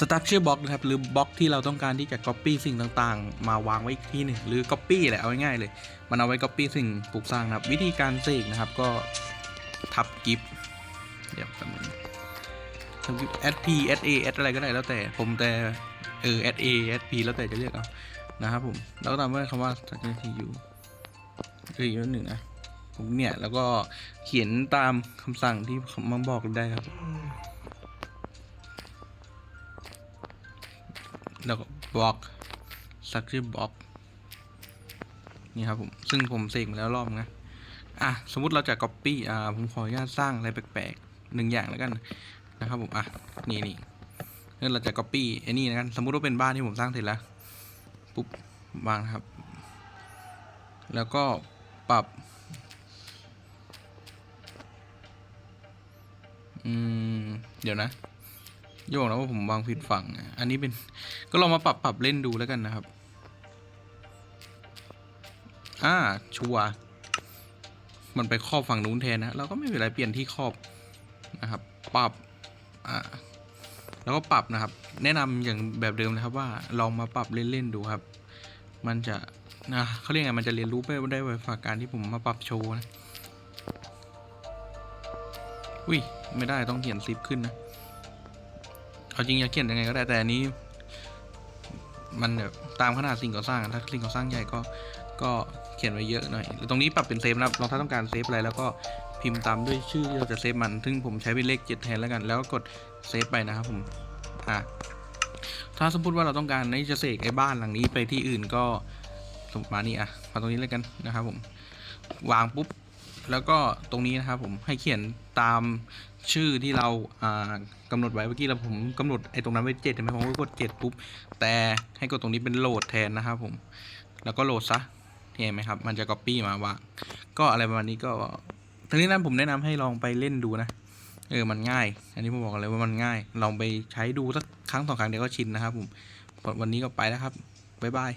สตั๊กเชอร์บล็อกนะครับ หรือบล็อกที่เราต้องการที่จะ Copy สิ่งต่างๆ มาวางไว้อีกที่หนึ่งหรือ Copy แหละเอาง่ายๆเลย มันเอาไว้ Copy สิ่งปลูกสร้างนะครับ วิธีการเสกนะครับก็ทับกิฟเดี๋ยวแป๊บนึงทับกิฟ SP SA S อะไรก็ได้แล้วแต่ผมแต่เออ SA SP แล้วแต่จะเรียกเอานะครับผมแล้วตามด้วยคำว่า structure TU คืออีกนิดหนึ่งนะผมเนี่ย แล้วก็เขียนตามคำสั่งที่มันบอกได้ครับ แล้วก็บล็อก structure block นี่ครับผมซึ่งผมเสกมาแล้วรอบนะอะสมมุติเราจะ copy อ่าผมขออนุญาตสร้างอะไรแปลกๆหนึ่งอย่างแล้วกันนะครับผมอะนี่นี่นี่เราจะ copy ไอ้นี่นะกันสมมุติว่าเป็นบ้านที่ผมสร้างเสร็จแล้วปุ๊บวางครับ แล้วก็ปรับอืมเดี๋ยวนะ อย่าบอกนะว่าผมวางผิดฝั่ง อันนี้เป็นก็ลองมาปรับปรับเล่นดูแล้วกันนะครับ อ่า ชัว มันไปครอบฝั่งนู้นแทนนะ เราก็ไม่เป็นไรเปลี่ยนที่ครอบนะครับ ปรับ อ่า แล้วก็ปรับนะครับ แนะนำอย่างแบบเดิมนะครับว่าลองมาปรับเล่นๆดูครับ มันจะนะเขาเรียกไงมันจะเรียนรู้ไปได้ไวฝากการที่ผมมาปรับโชว์นะ อุ้ย ไม่ได้ต้องเขียนซิปขึ้นนะ เอาจริงอยากเขียนยังไงก็ได้แต่อันนี้ มันแบบตามขนาดสิ่งก่อสร้างถ้าสิ่งก่อสร้างใหญ่ก็ก็เขียนไว้เยอะหน่อยตรงนี้ปรับเป็นเซฟนะครับเราถ้าต้องการเซฟอะไรแล้วก็พิมพ์ตามด้วยชื่อที่เราจะเซฟมัน ซึ่งผมใช้เป็นเลขเจ็ดแทนแล้วกัน แล้วก็กดเซฟไปนะครับผมอะถ้าสมมติว่าเราต้องการที่จะเสกไอ้บ้านหลังนี้ไปที่อื่นก็สมมติมานี่อะมาตรงนี้แล้วกันนะครับผมวางปุ๊บ แล้วก็ตรงนี้นะครับผมให้เขียนตามชื่อที่เราอ่ากำหนดไว้เมื่อกี้เราผมกำหนดไอ้ตรงนั้นไว้เจ็ดใช่ไหมผมก็กดเจ็ดปุ๊บแต่ให้กดตรงนี้เป็นโหลดแทนนะครับผมแล้วก็โหลดซะเห็นไหมครับ มันจะ copy มาวางก็อะไรประมาณนี้ก็ทีนี้นั้นผมแนะนำให้ลองไปเล่นดูนะเออมันง่าย อันนี้ผมบอกเลยว่ามันง่าย ลองไปใช้ดูสักครั้งสองครั้งเดี๋ยวก็ชินนะครับผมวันนี้ก็ไปแล้วครับบ๊ายบาย